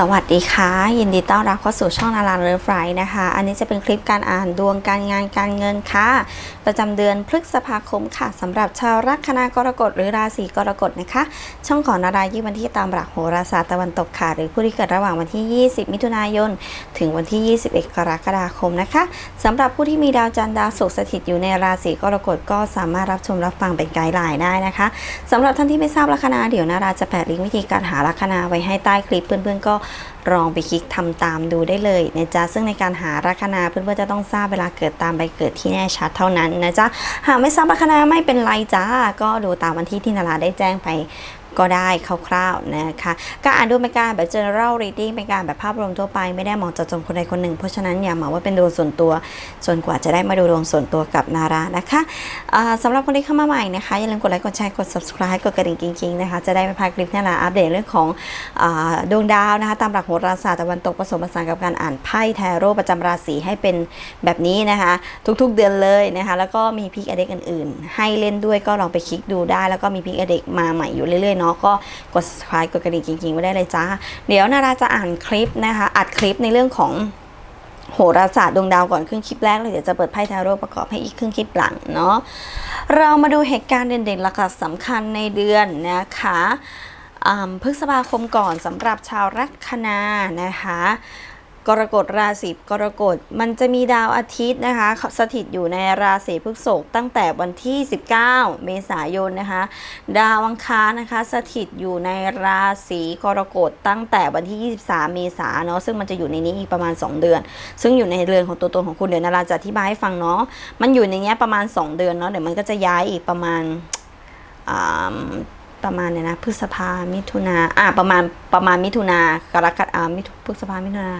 สวัสดีค่ะ ยินดีต้อนรับเข้าสู่ช่องนาราเลิฟไรนะคะ อันนี้จะเป็นคลิปการอ่านดวงการงานการเงินค่ะ ประจำเดือนพฤษภาคมค่ะสำหรับชาวลัคนากรกฎหรือราศีกรกฎนะคะ ช่องของนารายี่วันที่ตามหลักโหราศาสตร์ตะวันตกค่ะ หรือผู้ที่เกิดระหว่างวันที่ 20 มิถุนายน ถึงวันที่ 21 กรกฎาคมนะคะสำหรับผู้ที่มีดาวจันทร์ดาวศุกร์สถิตอยู่ในราศีกรกฎก็สามารถรับชมรับฟังเป็นไกด์ไลน์ได้นะคะสำหรับท่านที่ไม่ทราบลัคนาเดี๋ยวนาราจะแปะลิงก์วิธีการหาลัคนาไว้ให้ใต้คลิปเพื่อนๆก็ลองไปคลิกทำตามดูได้เลยนะจ๊ะซึ่งในการหาลัคนาเพื่อนๆจะต้องทราบเวลาเกิดตามใบเกิดที่แน่ชัดเท่านั้นนะจ๊ะหากไม่ทราบลัคนาไม่เป็นไรจ้าก็ดูตามวันที่ที่นาราได้แจ้งไป ก็ได้คร่าวๆนะคะการอ่านดูเป็นการแบบ general reading เป็นการแบบภาพรวมทั่วไปไม่ได้มองจาะจงคนใดคนหนึ่ง เพราะฉะนั้นอย่าหมาว่าเป็นดวงส่วนตัวจนกว่าจะได้มาดูดวงส่วนตัวกับนารานะคะอ่าสำหรับคนที่เข้ามาใหม่นะคะอย่าลืมกดไลค์กดแชร์กด subscribe กดกระดิ่งกิ๊งๆนะคะจะได้ไม่พลาดคลิปนาราอัปเดตเรื่องของอดวงดาวนะคะตามหลักโหราศาสตร์ตะวันตกผสมผสานกับการอ่านไพ่แทโร่ประจำราศีให้เป็นแบบนี้นะคะทุกๆเดือนเลยนะคะแล้วก็มีพิกอเด็กอื่นๆ ให้เล่นด้วยก็ลองไปคลิกดูได้ แล้วก็มีพิกอเด็กมาใหม่อยู่เรื่อยๆเนาะก็กด subscribe กดกระดิ่งจริงๆไว้ได้เลยจ้า เดี๋ยวนาราจะอ่านคลิปนะคะ อัดคลิปในเรื่องของโหราศาสตร์ดวงดาวก่อนครึ่งคลิปแรกเลยเดี๋ยวจะเปิดไพ่ทาโร่ประกอบให้อีกครึ่งคลิปหลังเนาะเรามาดูเหตุการณ์เด่นๆหลักๆสำคัญในเดือนนะคะพฤษภาคมก่อนสำหรับชาวลัคนานะคะ กรกฎราศีกรกฎมันจะมีดาวอาทิตย์นะคะ สถิตอยู่ในราศีพฤษภตั้งแต่วันที่ 19 เมษายนนะคะ ดาวอังคารนะคะ สถิตอยู่ในราศีกรกฎตั้งแต่วันที่ 23 เมษายนเนาะซึ่งมันจะอยู่ในนี้อีกประมาณ 2 เดือน ซึ่งอยู่ในเรือนของตัวตนของคุณเดี๋ยวนาราจะอธิบายให้ฟังเนาะมันอยู่ในนี้ประมาณ 2 เดือนเนาะเดี๋ยวมันก็จะย้ายอีกประมาณประมาณเนี่ยนะพฤษภามิถุนาอ่าประมาณประมาณมิถุนากรกฎามิถุพฤษภามิถุนา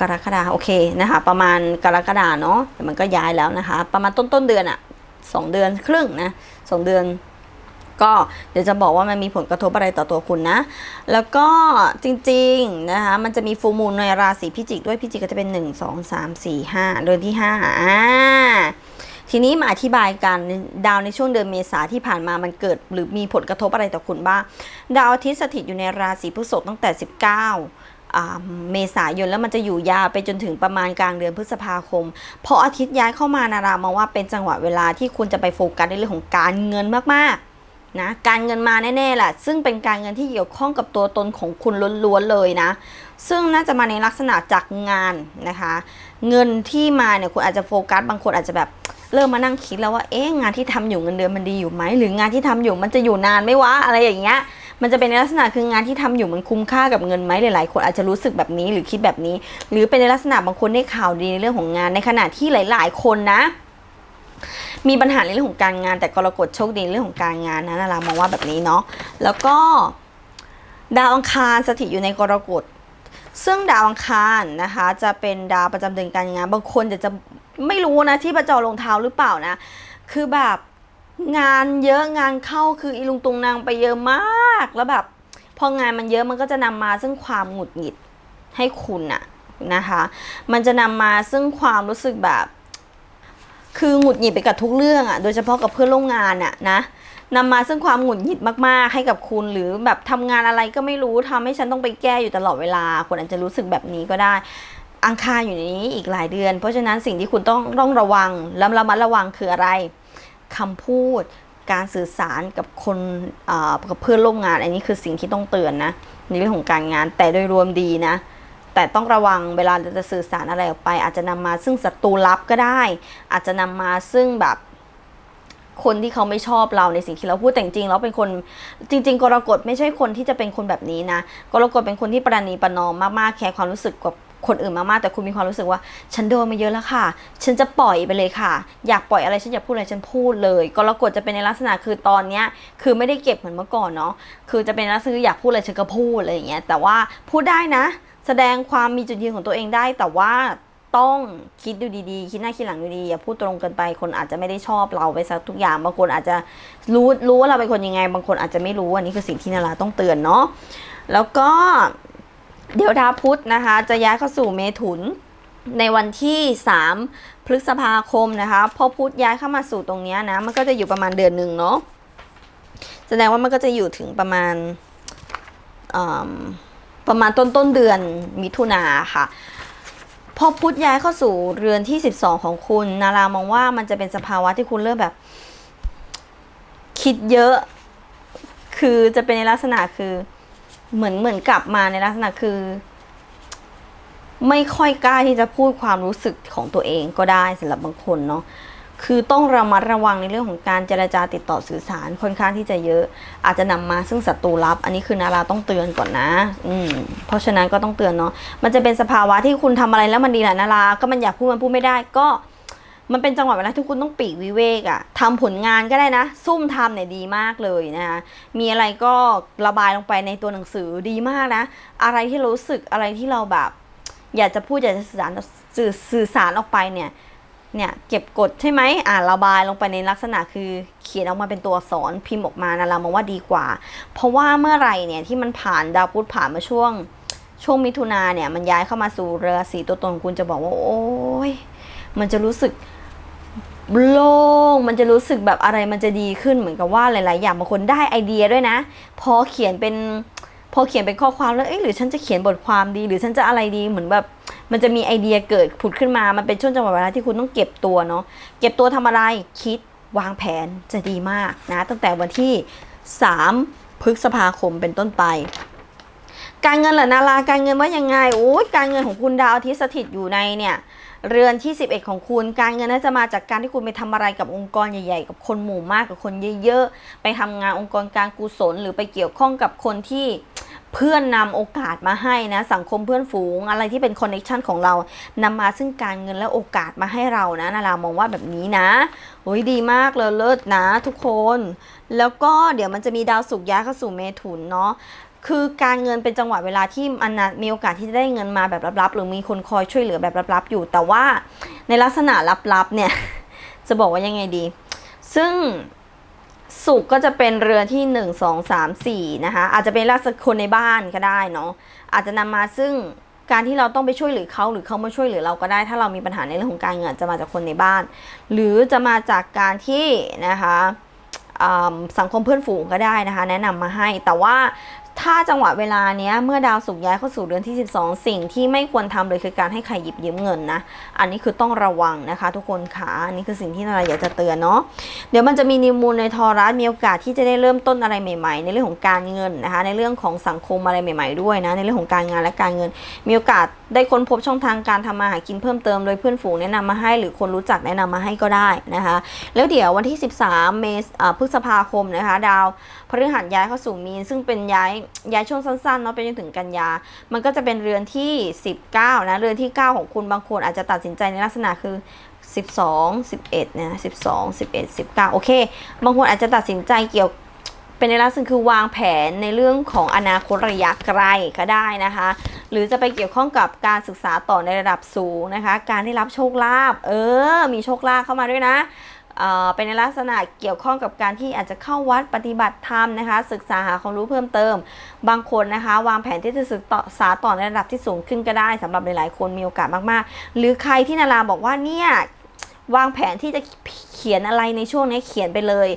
กรกฎาโอเคนะคะ ประมาณกรกฎาเนาะเดี๋ยวมันก็ย้ายแล้วนะคะ ประมาณต้นต้นเดือนอะสองเดือนครึ่งนะสองเดือน ก็เดี๋ยวจะบอกว่ามันมีผลกระทบอะไรต่อตัวคุณนะ แล้วก็จริงๆนะคะมันจะมีฟูมูลในราศีพิจิกด้วยพิจิกก็จะเป็น 1 2 3 4 5 เดือนที่5อ่าทีนี้มาอธิบายกันดาวในช่วงเดือนเมษาที่ผ่านมามันเกิด หรือมีผลกระทบอะไรต่อคุณบ้าง ดาวอาทิตย์สถิตอยู่ในราศีพฤษภตั้งแต่ 19อ่า เมษายนแล้วมันจะอยู่ยาวไปจนถึงประมาณกลางเดือนพฤษภาคม พออาทิตย์ย้ายเข้ามานารามาว่าเป็นจังหวะเวลาที่คุณจะไปโฟกัสในเรื่องของการเงินมากๆนะการเงินมาแน่ๆแหละซึ่งเป็นการเงินที่เกี่ยวข้องกับตัวตนของคุณล้วนๆเลยนะ ซึ่งน่าจะมาในลักษณะจากงานนะคะ เงินที่มาเนี่ยคุณอาจจะโฟกัสบางคนอาจจะแบบเริ่มมานั่งคิดแล้วว่าเอ๊ะงานที่ทำอยู่เงินเดือนมันดีอยู่ไหมหรืองานที่ทำอยู่มันจะอยู่นานไหมวะอะไรอย่างเงี้ย มันจะเป็นในลักษณะคืองานที่ทำอยู่มันคุ้มค่ากับเงินไหมหลายๆคนอาจจะรู้สึกแบบนี้หรือคิดแบบนี้ หรือเป็นในลักษณะบางคนได้ข่าวดีในเรื่องของงานในขณะที่หลาย ๆ คนนะมีปัญหาในเรื่องของการงาน แต่กรกฎโชคดีในเรื่องของการงานนะนารามองว่าแบบนี้เนาะแล้วก็ ดาวอังคารสถิตอยู่ในกรกฎซึ่งดาวอังคารนะคะ จะเป็นดาวประจำเดือนการงาน บางคนจะจะไม่รู้นะที่ประจอรองเท้าหรือเปล่านะ คือแบบ งานเยอะงานเข้าคืออีลุงตุงนางไปเยอะมากแล้วแบบ พองานมันเยอะมันก็จะนำมาซึ่งความหงุดหงิดให้คุณอะนะคะ มันจะนำมาซึ่งความรู้สึกแบบ คือหงุดหงิดไปกับทุกเรื่องอะโดยเฉพาะกับเพื่อนร่วมงานอะนะนำมาซึ่งความหงุดหงิดมากๆ ให้กับคุณหรือแบบทำงานอะไรก็ไม่รู้ทำให้ฉันต้องไปแก้อยู่ตลอดเวลาคุณอาจจะรู้สึกแบบนี้ก็ได้อังคารอยู่ในนี้อีกหลายเดือน เพราะฉะนั้นสิ่งที่คุณต้องต้องระวังแล้วระมัดระวังคืออะไร คำพูด การสื่อสารกับคนกับเพื่อนร่วมงาน อันนี้คือสิ่งที่ต้องเตือนนะในเรื่องของการงานแต่โดยรวมดีนะ แต่ต้องระวังเวลาจะสื่อสารอะไรออกไป อาจจะนำมาซึ่งศัตรูลับก็ได้ อาจจะนำมาซึ่งแบบคนที่เขาไม่ชอบเราในสิ่งที่เราพูดแต่จริงๆแล้วเป็นคนจริง ๆ กรกฎไม่ใช่คนที่จะเป็นคนแบบนี้นะ กรกฎเป็นคนที่ประนีประนอมมากๆแคร์ความรู้สึกกับ คนอื่นมากๆแต่คุณมีความรู้สึกว่า ฉันโดนมาเยอะแล้วค่ะ ฉันจะปล่อยไปเลยค่ะ อยากปล่อยอะไรฉันอยากพูดอะไรฉันพูดเลยกรกฎจะเป็นในลักษณะคือตอนเนี้ยคือไม่ได้เก็บเหมือนเมื่อก่อนเนาะคือจะเป็นลักษณะอยากพูดอะไรฉันก็พูดอะไรอย่างเงี้ยแต่ว่าพูดได้นะ แสดงความมีจุดยืนของตัวเองได้ แต่ว่าต้องคิดดูดีๆ คิดหน้าคิดหลังดูดีอย่าพูดตรงเกินไป คนอาจจะไม่ได้ชอบเราไปสักทุกอย่าง บางคนอาจจะรู้รู้ว่าเราเป็นคนยังไง บางคนอาจจะไม่รู้ อันนี้คือสิ่งที่นาราต้องเตือนเนาะ แล้วก็ เดี๋ยวดาวพุธนะคะ จะย้ายเข้าสู่เมถุนในวันที่ 3 พฤษภาคมนะคะพอพุธย้ายเข้ามาสู่ตรงนี้นะ มันก็จะอยู่ประมาณเดือนหนึ่งเนาะแสดงว่ามันก็จะอยู่ถึงประมาณประมาณต้นต้นเดือนมิถุนาค่ะพอพุธย้ายเข้าสู่เรือนที่ 12 ของคุณ นารามองว่ามันจะเป็นสภาวะที่คุณเริ่มแบบ คิดเยอะ คือจะเป็นในลักษณะคือ เหมือนเหมือนกลับมาในลักษณะคือ ไม่ค่อยกล้าที่จะพูดความรู้สึกของตัวเองก็ได้สำหรับบางคนเนาะคือต้องระมัดระวังในเรื่องของการเจรจาติดต่อสื่อสารค่อนข้างที่จะเยอะ อาจจะนำมาซึ่งศัตรูลับ อันนี้คือนาราต้องเตือนก่อนนะ อืมเพราะฉะนั้นก็ต้องเตือนเนาะมันจะเป็นสภาวะที่คุณทำอะไรแล้วมันดีแหละนาราก็มันอยากพูดมันพูดไม่ได้ก็ มันเป็นจังหวะเวลาที่คุณต้องปีกวิเวกอะทำผลงานก็ได้นะ ซุ่มทำเนี่ยดีมากเลยนะคะมีอะไรก็ระบายลงไปในตัวหนังสือดีมากนะ อะไรที่รู้สึกอะไรที่เราแบบ อยากจะพูดอยากจะสื่อสารสื่อสื่อสารออกไปเนี่ยเนี่ยเก็บกดใช่ไหมอ่านระบายลงไปในลักษณะคือเขียนออกมาเป็นตัวอักษรพิมพ์ออกมานะเรามองว่าดีกว่า เพราะว่าเมื่อไหร่เนี่ยที่มันผ่านดาวพุธผ่านมาช่วง ช่วงมิถุนาเนี่ยมันย้ายเข้ามาสู่เรือสีตัวตนของคุณจะบอกว่า โอ้ยมันจะรู้สึก โล่งมันจะรู้สึกแบบอะไรมันจะดีขึ้นเหมือนกับว่าหลาย ๆ อย่างบางคนได้ไอเดียด้วยนะ พอเขียนเป็นพอเขียนเป็นข้อความแล้วเอ๊ะหรือฉันจะเขียนบทความดี หรือฉันจะอะไรดีเหมือนแบบมันจะมีไอเดียเกิดผุดขึ้นมา มันเป็นช่วงจังหวะเวลาที่คุณต้องเก็บตัวเนาะเก็บตัวทำอะไรคิดวางแผนจะดีมากนะตั้งแต่วันที่ 3 พฤษภาคมเป็นต้นไป การเงินเหรอนาราการเงินว่ายังไงโอ้ยการเงินของคุณดาวอาทิตย์สถิตอยู่ในเนี่ย เรือนที่ 11 ของคุณ การเงินน่าจะมาจากการที่คุณไปทำอะไรกับองค์กรใหญ่ๆ กับคนหมู่มากกับคนเยอะๆ ไปทำงานองค์กรการกุศล หรือไปเกี่ยวข้องกับคนที่เพื่อนนำโอกาสมาให้นะ สังคมเพื่อนฝูง อะไรที่เป็นคอนเนคชันของเรานำมาซึ่งการเงินและโอกาสมาให้เรานะนารามองว่าแบบนี้นะโอ้ยดีมากเลยเลิศนะทุกคน แล้วก็เดี๋ยวมันจะมีดาวศุกร์ย้ายเข้าสู่เมถุนเนาะ คือการเงินเป็นจังหวะเวลาที่มันนะมีโอกาสที่จะได้เงินมาแบบลับๆ หรือมีคนคอยช่วยเหลือแบบลับๆอยู่ แต่ว่าในลักษณะลับๆ เนี่ย จะบอกว่ายังไงดี ซึ่งสุกก็จะเป็นเรือนที่ 1 2 3 4 นะคะ อาจจะเป็นลักษณะคนในบ้านก็ได้เนาะอาจจะนำมาซึ่งการที่เราต้องไปช่วยเหลือเขาหรือเขามาช่วยเหลือเราก็ได้ ถ้าเรามีปัญหาในเรื่องของการเงินจะมาจากคนในบ้าน หรือจะมาจากการที่นะคะอ่าสังคมเพื่อนฝูงก็ได้นะคะ แนะนำมาให้แต่ว่า ถ้าจังหวะเวลาเนี้ยเมื่อดาวสุกย้ายเข้าสู่เดือนที่ 12 สิ่งที่ไม่ควรทำเลยคือการให้ใครหยิบยืมเงินนะ อันนี้คือต้องระวังนะคะ ทุกคนค่ะอันนี้คือสิ่งที่นาอยากจะเตือนเนาะเดี๋ยวมันจะมีนิวมูลในทอรัสมีโอกาสที่จะได้เริ่มต้นอะไรใหม่ ๆ ในเรื่องของการเงินนะคะ ในเรื่องของสังคมอะไรใหม่ ๆด้วยนะ ในเรื่องของการงานและการเงิน มีโอกาสได้ค้นพบช่องทางการทำมาหากินเพิ่มเติมโดยเพื่อนฝูงแนะนำมาให้หรือคนรู้จักแนะนำมาให้ก็ได้นะคะ แล้วเดี๋ยววันที่ 13 เมษพฤษภาคมนะคะ ดาว พฤหัสย้ายเข้าสู่มีน ซึ่งเป็นย้ายย้ายช่วงสั้นๆเนาะไปจนถึงกันยา มันก็จะเป็นเรือนที่ 19 นะ เรือนที่ 9 ของคุณบางคนอาจจะตัดสินใจในลักษณะคือ 12 11นะ12 11 19 โอเค บางคนอาจจะตัดสินใจเกี่ยวเป็นในลักษณะคือวางแผนในเรื่องของอนาคตระยะไกลก็ได้นะคะ หรือจะไปเกี่ยวข้องกับการศึกษาต่อในระดับสูงนะคะ การได้รับโชคลาภเออ มีโชคลาภเข้ามาด้วยนะ เป็นในลักษณะเกี่ยวข้องกับการที่อาจจะเข้าวัดปฏิบัติธรรมนะคะ ศึกษาหาความรู้เพิ่มเติม บางคนนะคะ วางแผนที่จะศึกษาต่อในระดับที่สูงขึ้นก็ได้สำหรับหลายๆคนมีโอกาสมากๆ หรือใครที่นาราบอกว่าเนี่ยวางแผนที่จะเขียนอะไรในช่วงนี้เขียนไปเลย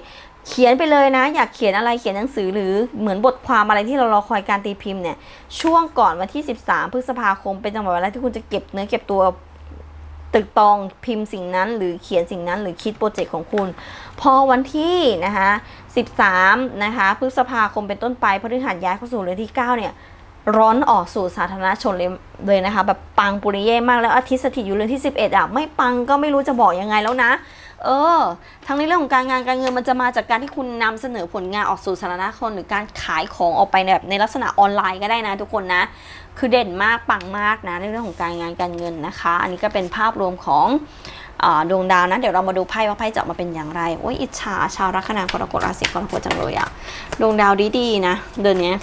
เขียนไปเลยนะ อยากเขียนอะไรเขียนหนังสือหรือเหมือนบทความอะไรที่เรารอคอยการตีพิมพ์เนี่ยช่วงก่อนวันที่ 13 พฤษภาคมเป็นจังหวะเวลาที่คุณจะเก็บเนื้อเก็บตัว ตึกตองพิมพ์สิ่งนั้น หรือเขียนสิ่งนั้น หรือคิดโปรเจกต์ของคุณ พอวันที่นะคะ13 นะคะพฤษภาคมเป็นต้นไปพฤหัสย้ายเข้าสู่เรือนที่ 9 เนี่ย ร้อนออกสู่สาธารณชนเลยเลยนะคะ แบบปังปุริเย่มากแล้วอาทิตย์สถิตอยู่เรือนที่ 11อะไม่ปังก็ไม่รู้จะบอกยังไงแล้วนะ เออ ทั้งในเรื่องของการงานการเงินมันจะมาจากการที่คุณนำเสนอผลงานออกสู่สาธารณชนหรือการขายของออกไปแบบในลักษณะออนไลน์ก็ได้นะทุกคนนะ คือเด่นมากปังมากนะในเรื่องของการงานการเงินนะคะ อันนี้ก็เป็นภาพรวมของดวงดาวนะเดี๋ยวเรามาดูไพ่ว่าไพ่จะออกมาเป็นอย่างไรโอ้ยอิจฉาชาวลัคนา กรกฎราศีกรกฎจังเลยอะดวงดาวดีๆนะ เดือนนี้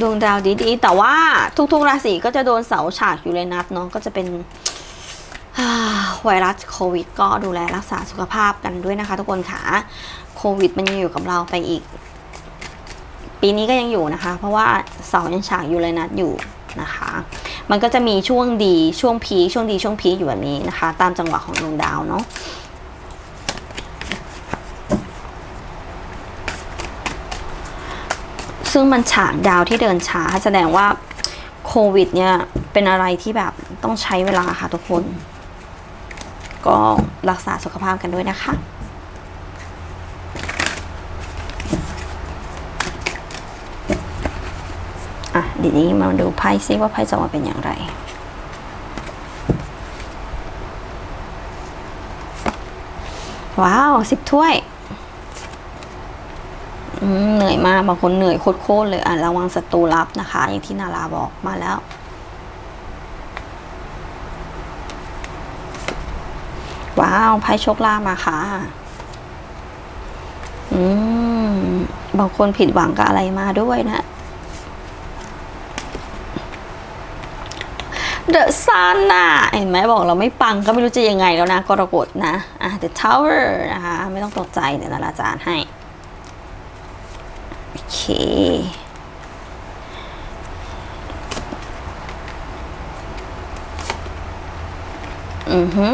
ดวงดาวดีๆ แต่ว่าทุกๆราศีก็จะโดนเสาฉากอยู่เลยนัดเนาะก็จะเป็นไวรัสโควิด ก็ดูแลรักษาสุขภาพกันด้วยนะคะ ทุกคนค่ะโควิดมันยังอยู่กับเราไปอีก ปีนี้ก็ยังอยู่นะคะ เพราะว่าเสายังฉากอยู่เลยนัดอยู่นะคะ มันก็จะมีช่วงดีช่วงพีช่วงดีช่วงพีอยู่แบบนี้นะคะ ตามจังหวะของดวงดาวเนาะ ซึ่งมันฉากดาวที่เดินช้าแสดงว่าโควิด เนี่ย เป็นอะไรที่แบบต้องใช้เวลาค่ะทุกคน ก็รักษาสุขภาพกันด้วยนะคะ อะเดียวนี้มาดูไพ่ซิว่าไพ่จะมาเป็นอย่างไรว้าวสิบถ้วย เหนื่อยมากบางคนเหนื่อยโคตรเลยอะระวังศัตรูลับนะคะ อย่างที่นาราบอกมาแล้ว ว้าวไพ่โชคลาภมาค่ะอืมบางคนผิดหวังกับอะไรมาด้วยนะเดอะซันน่ะเห็นไหมบอกเราไม่ปังก็ไม่รู้จะยังไงแล้วนะกรกฎนะอะ The Tower นะคะ ไม่ต้องตกใจเดี๋ยวนาราจารย์ให้ อเคอือฮึ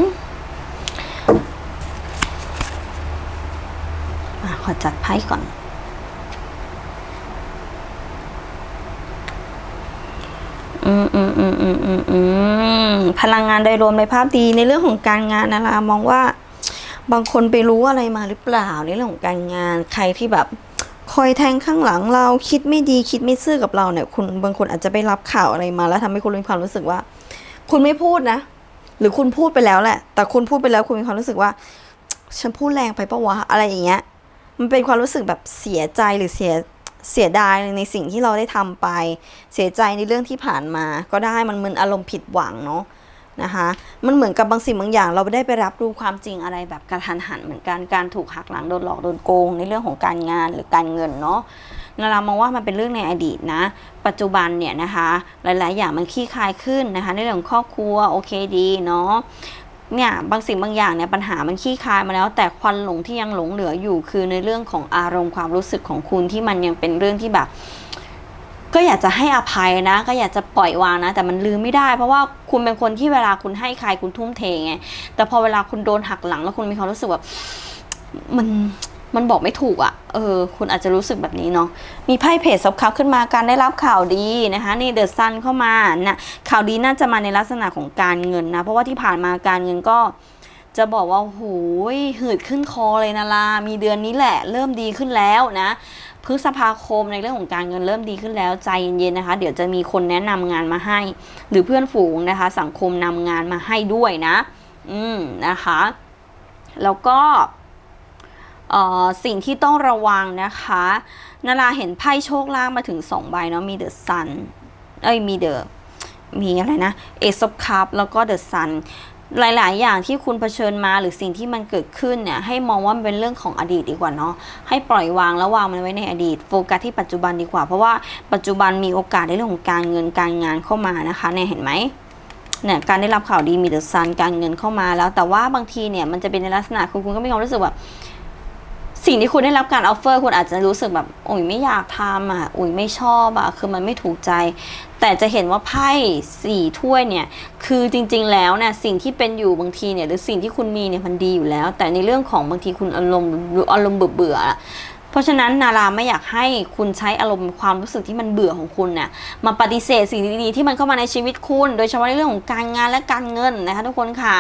อะขอจัดไพ่ก่อน อืมอืมอืมอืมอืมอืมพลังงานโดยรวมในภาพดีในเรื่องของการงานนะล่ะมองว่าบางคนไปรู้อะไรมาหรือเปล่าในเรื่องของการงานใครที่แบบ คอยแทงข้างหลังเราคิดไม่ดีคิดไม่ซื่อกับเราเนี่ย คุณบางคนอาจจะไปรับข่าวอะไรมาแล้วทำให้คุณมีความรู้สึกว่า คุณไม่พูดนะ หรือคุณพูดไปแล้วแหละ แต่คุณพูดไปแล้วคุณมีความรู้สึกว่า ฉันพูดแรงไปปะวะอะไรอย่างเงี้ย มันเป็นความรู้สึกแบบเสียใจหรือเสียเสียดายในสิ่งที่เราได้ทำไป เสียใจในเรื่องที่ผ่านมา ก็ได้มันเหมือนอารมณ์ผิดหวังเนาะ นะคะ มันเหมือนกับบางสิ่งบางอย่าง เราไม่ได้ไปรับรู้ความจริงอะไรแบบกระทันหันเหมือนกัน การถูกหักหลังโดนหลอกโดนโกง ในเรื่องของการงานหรือการเงินเนาะนารามองว่ามันเป็นเรื่องในอดีตนะ ปัจจุบันเนี่ยนะคะ หลาย ๆ อย่างมันคลี่คลายขึ้นนะคะ ในเรื่องของครอบครัวโอเคดีเนาะเนี่ยบางสิ่งบางอย่างเนี่ยปัญหามันขี้คายมาแล้ว แต่ควันหลงที่ยังหลงเหลืออยู่คือในเรื่องของอารมณ์ความรู้สึกของคุณที่มันยังเป็นเรื่องที่แบบ ก็อยากจะให้อภัยนะ ก็อยากจะปล่อยวางนะ แต่มันลืมไม่ได้ เพราะว่าคุณเป็นคนที่เวลาคุณให้ใครคุณทุ่มเทไงแต่พอเวลาคุณโดนหักหลังแล้วคุณมีความรู้สึกแบบมันมันบอกไม่ถูกอะ่ะ เออ คุณอาจจะรู้สึกแบบนี้เนาะ มีไพ่เพจซับคับขึ้นมาการได้รับข่าวดีนะคะ นี่เดอะซันเข้ามานะข่าวดีน่าจะมาในลักษณะของการเงินนะ เพราะว่าที่ผ่านมาการเงินก็จะบอกว่าโหยหืดขึ้นคอเลยนะลามีเดือนนี้แหละ เริ่มดีขึ้นแล้วนะ พฤษภาคมในเรื่องของการเงินเริ่มดีขึ้นแล้วใจเย็นๆนะคะ เดี๋ยวจะมีคนแนะนำงานมาให้ หรือเพื่อนฝูงนะคะ สังคมนำงานมาให้ด้วยนะ อืมนะคะ แล้วก็เอ่อสิ่งที่ต้องระวังนะคะนาราเห็นไพ่โชคลางมาถึง2ใบเนาะมีเดอะซันเอ้ยมีเดอะมีอะไรนะเอซอบคัพแล้วก็เดอะซัน หลาย ๆ อย่างที่คุณเผชิญมาหรือสิ่งที่มันเกิดขึ้นเนี่ยให้มองว่ามันเป็นเรื่องของอดีตดีกว่าเนาะให้ปล่อยวางแล้ววางมันไว้ในอดีตโฟกัสที่ปัจจุบันดีกว่า เพราะว่าปัจจุบันมีโอกาสในเรื่องของการเงินการงานเข้ามานะคะเนี่ยเห็นไหมเนี่ยการได้รับข่าวดีมีเดอะซันการเงินเข้ามาแล้วแต่ว่าบางทีเนี่ยมันจะเป็นในลักษณะคุณคุณก็มีความรู้สึกแบบ สิ่งที่คุณได้รับการออฟเฟอร์คุณอาจจะรู้สึกแบบอุ๋ยไม่อยากทำอะอุ๋ยไม่ชอบอะคือมันไม่ถูกใจ แต่จะเห็นว่าไพ่สี่ถ้วยเนี่ยคือจริง ๆ แล้วเนี่ยสิ่งที่เป็นอยู่บางทีเนี่ยหรือสิ่งที่คุณมีเนี่ยมันดีอยู่แล้ว แต่ในเรื่องของบางทีคุณอารมณ์อารมณ์เบื่อๆเพราะฉะนั้นนาราไม่อยากให้คุณใช้อารมณ์ความรู้สึกที่มันเบื่อของคุณเนี่ยมาปฏิเสธสิ่งดีๆที่มันเข้ามาในชีวิตคุณ โดยเฉพาะในเรื่องของการงานและการเงินนะคะทุกคนค่ะ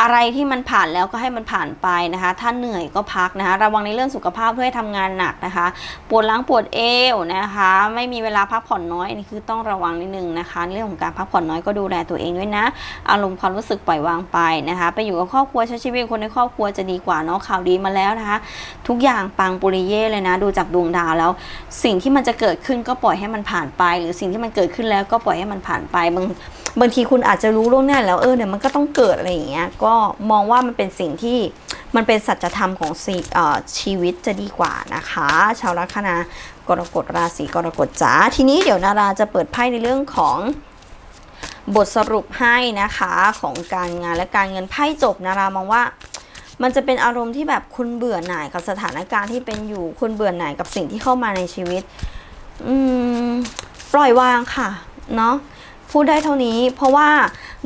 อะไรที่มันผ่านแล้วก็ให้มันผ่านไปนะคะ ถ้าเหนื่อยก็พักนะคะ ระวังในเรื่องสุขภาพเพื่อให้ทำงานหนักนะคะ ปวดหลังปวดเอวนะคะ ไม่มีเวลาพักผ่อนน้อยนนี้คือต้องระวังนิดนึงนะคะ เรื่องของการพักผ่อนน้อยก็ดูแลตัวเองด้วยนะ อารมณ์ความรู้สึกปล่อยวางไปนะคะ ไปอยู่กับครอบครัวใช้ชีวิตคนในครอบครัวจะดีกว่าเนาะข่าวดีมาแล้วนะคะ ทุกอย่างปังปุริเย่เลยนะ ดูจากดวงดาวแล้ว สิ่งที่มันจะเกิดขึ้นก็ปล่อยให้มันผ่านไป หรือสิ่งที่มันเกิดขึ้นแล้วก็ปล่อยให้มันผ่านไปบางบางทีคุณอาจจะรู้ล่วงหน้าแล้วเออเนี่ยมันก็ต้องเกิดอะไรอย่างเงี้ยก็มองว่ามันเป็นสิ่งที่มันเป็นสัจธรรมของอชีวิตจะดีกว่านะคะ ชาวลัคนากรกฎราศีกรกฎจ๋าทีนี้เดี๋ยวนาราจะเปิดไพ่ในเรื่องของบทสรุปให้นะคะของการงานและการเงินไพ่จบนารามองว่า มันจะเป็นอารมณ์ที่แบบคุณเบื่อหน่ายกับสถานการณ์ที่เป็นอยู่คุณเบื่อหน่ายกับสิ่งที่เข้ามาในชีวิต อืม ปล่อยวางค่ะ เนาะ พูดได้เท่านี้ เพราะว่า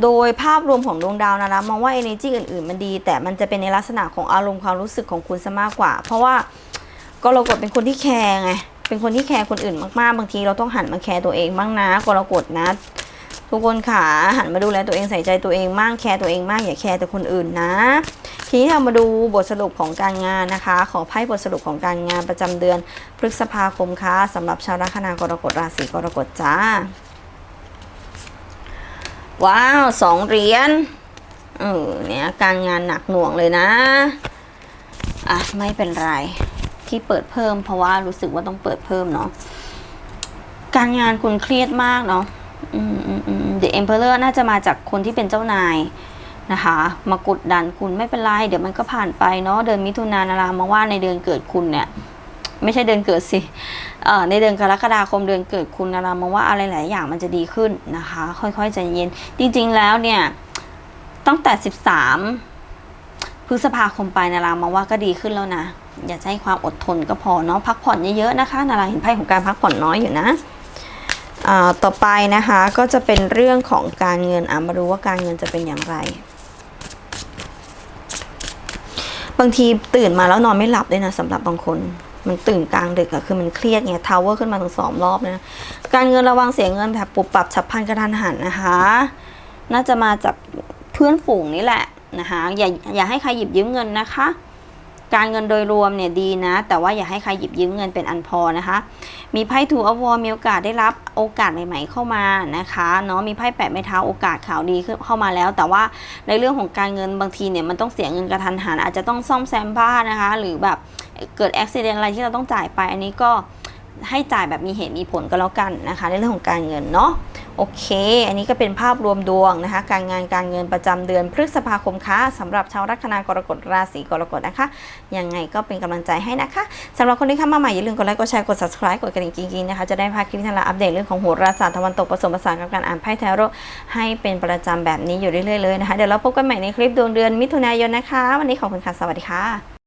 โดยภาพรวมของดวงดาวนะนะมองว่า energy อื่นๆ มันดี แต่มันจะเป็นในลักษณะของอารมณ์ความรู้สึกของคุณซะมากกว่า เพราะว่ากรกฎเป็นคนที่แคร์ไงเป็นคนที่แคร์คนอื่นมากๆ บางทีเราต้องหันมาแคร์ตัวเองบ้างนะกรกฎนะ ทุกคนขาหันมาดูแลตัวเองใส่ใจตัวเองมากแคร์ตัวเองมากอย่าแคร์แต่คนอื่นนะ ทีนี้เรามาดูบทสรุปของการงานนะคะ ขอไพ่บทสรุปของการงานประจำเดือนพฤษภาคมค่ะสำหรับชาวลัคนา กรกฎราศีกรกฎจ้า ว้าวสองเหรียญเออเนี่ยการงานหนักหน่วงเลยนะ อะ ไม่เป็นไร ที่เปิดเพิ่ม เพราะว่ารู้สึกว่าต้องเปิดเพิ่มเนาะการงานคุณเครียดมากเนาะอืมอืมอืม The Emperor น่าจะมาจากคนที่เป็นเจ้านายนะคะ มากดดันคุณไม่เป็นไร เดี๋ยวมันก็ผ่านไปเนาะเดือนมิถุนายนนารามาว่าในเดือนเกิดคุณเนี่ย ไม่ใช่เดือนเกิดสิในเดือนกรกฎาคมเดือนเกิดคุณนารามาว่าอะไรหลายอย่างมันจะดีขึ้นนะคะ ค่อยๆใจเย็น จริง ๆ แล้วเนี่ยตั้งแต่ 13 พฤษภาคมไปนารามาว่าก็ดีขึ้นแล้วนะ อย่าใช้ความอดทนก็พอเนาะพักผ่อนเยอะๆนะคะ นาราเห็นไพ่ของการพักผ่อนน้อยอยู่นะต่อไปนะคะก็จะเป็นเรื่องของการเงินอะมาดูว่าการเงินจะเป็นอย่างไร บางทีตื่นมาแล้วนอนไม่หลับด้วยนะสำหรับบางคน มันตื่นกลางดึกอะคือมันเครียดไงทาวเวอร์ขึ้นมาถึงสองรอบนะการเงินระวังเสียเงินแบบปุบปรับฉับพลันกระทันหันนะคะ น่าจะมาจากเพื่อนฝูงนี่แหละนะคะอย่าอย่าให้ใครหยิบยืมเงินนะคะ การเงินโดยรวมเนี่ยดีนะ แต่ว่าอย่าให้ใครหยิบยืมเงินเป็นอันพอนะคะ มีไพ่ถูอวอมีโอกาสได้รับโอกาสใหม่ ๆ เข้ามานะคะเนาะมีไพ่แปะไม้เท้าโอกาสข่าวดีเข้ามาแล้ว แต่ว่าในเรื่องของการเงินบางทีเนี่ยมันต้องเสียเงินกระทันหันอาจจะต้องซ่อมแซมบ้านนะคะ หรือแบบ เกิดอุบิเหตุอะไรที่เราต้องจ่ายไป อันนี้ก็ให้จ่ายแบบมีเหตุมีผลก็แล้วกันนะคะ ในเรื่องของการเงินเนาะโอเค อันนี้ก็เป็นภาพรวมดวงนะคะ การงานการเงินประจำเดือนพฤษภาคมค่ะสำหรับชาวลัคนากรกฎราศีกรกฎนะคะ ยังไงก็เป็นกำลังใจให้นะคะสำหรับคนที่เข้ามาใหม่อย่าลืมกดไลค์กดแชร์กด subscribe กดกระดิ่งจริงๆนะคะ จะได้พาคลิปที่เรอัปเดตเรื่องของโหราศาสตร์ตะวันตกผสมผสานกับการอ่านไพ่แทโร่ให้เป็นประจำแบบนี้อยู่เรื่อยๆเลยนะคะ เดี๋ยวเราพบกันใหม่ในคลิปดวงเดือนมิถุนายนนะคะ วันนี้ขอบคุณค่ะสวัสดีค่ะ